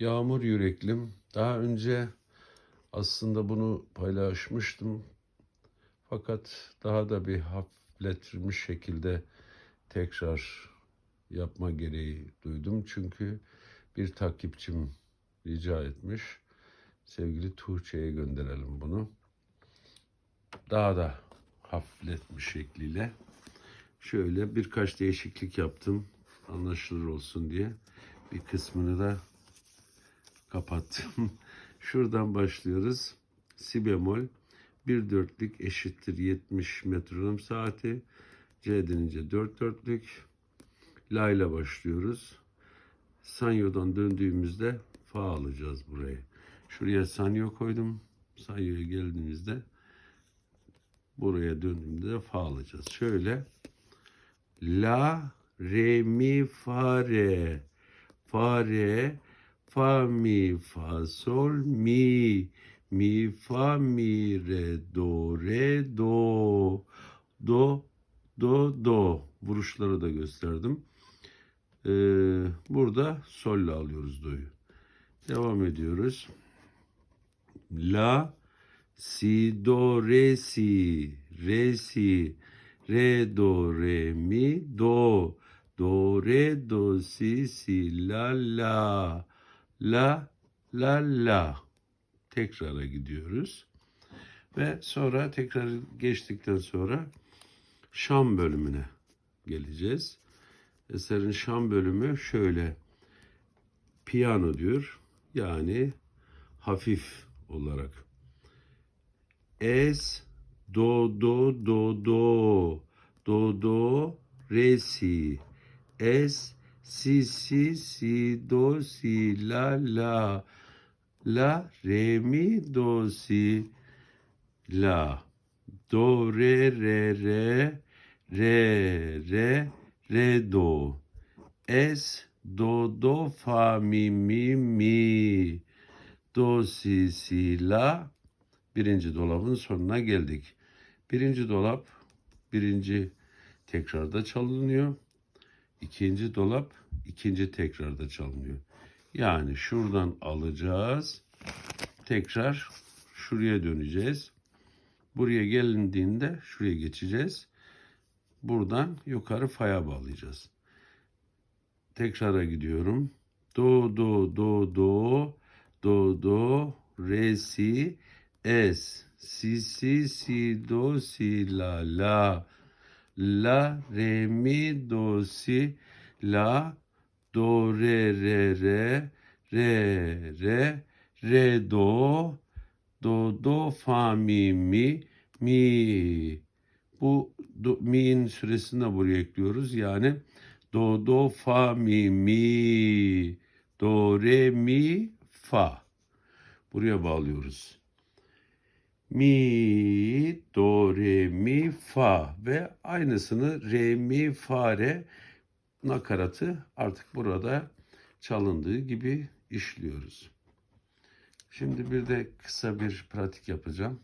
Yağmur yüreklim. Daha önce aslında bunu paylaşmıştım. Fakat daha da bir hafifletilmiş şekilde tekrar yapma gereği duydum. Çünkü bir takipçim rica etmiş. Sevgili Tuğçe'ye gönderelim bunu. Daha da hafifletmiş şekliyle. Şöyle birkaç değişiklik yaptım. Anlaşılır olsun diye. Bir kısmını da kapattım. Şuradan başlıyoruz. Si bemol. Bir dörtlük eşittir 70 metronom saati. C denince dört dörtlük. La ile başlıyoruz. Sanyo'dan döndüğümüzde fa alacağız burayı. Şuraya sanyo koydum. Sanyo'ya geldiğimizde buraya döndüğümde de fa alacağız. Şöyle la re mi fa re fa re fa mi fa sol mi. Mi fa mi re do re do. Do do do. Vuruşları da gösterdim. Ee, burada solle alıyoruz do'yu. Devam ediyoruz. La si do re si. Re si. Re do re mi do. Do re do si si la la la la la. Tekrara gidiyoruz. Ve sonra tekrar geçtikten sonra Şam bölümüne geleceğiz. Eserin Şam bölümü şöyle. Piyano diyor. Yani hafif olarak. Es do do do do. Do do re si. Es si si si do si la la. La re mi do si la. Do re re re re re re do. Es do do fa mi mi mi. Do si si la. Birinci dolabın sonuna geldik. Birinci dolap birinci tekrarda çalınıyor. İkinci dolap ikinci tekrarda çalınıyor. Yani şuradan alacağız. Tekrar şuraya döneceğiz. Buraya gelindiğinde şuraya geçeceğiz. Buradan yukarı faya bağlayacağız. Tekrara gidiyorum. Do do do do do do re si es si si si do si la la la re mi do si la do re re re re re re do. Do do fa mi mi mi. Bu do, mi'nin süresini de buraya ekliyoruz. Yani do do fa mi mi. Do re mi fa. Buraya bağlıyoruz. Mi do re mi fa. Ve aynısını re mi fa re nakaratı artık burada çalındığı gibi işliyoruz. Şimdi bir de kısa bir pratik yapacağım.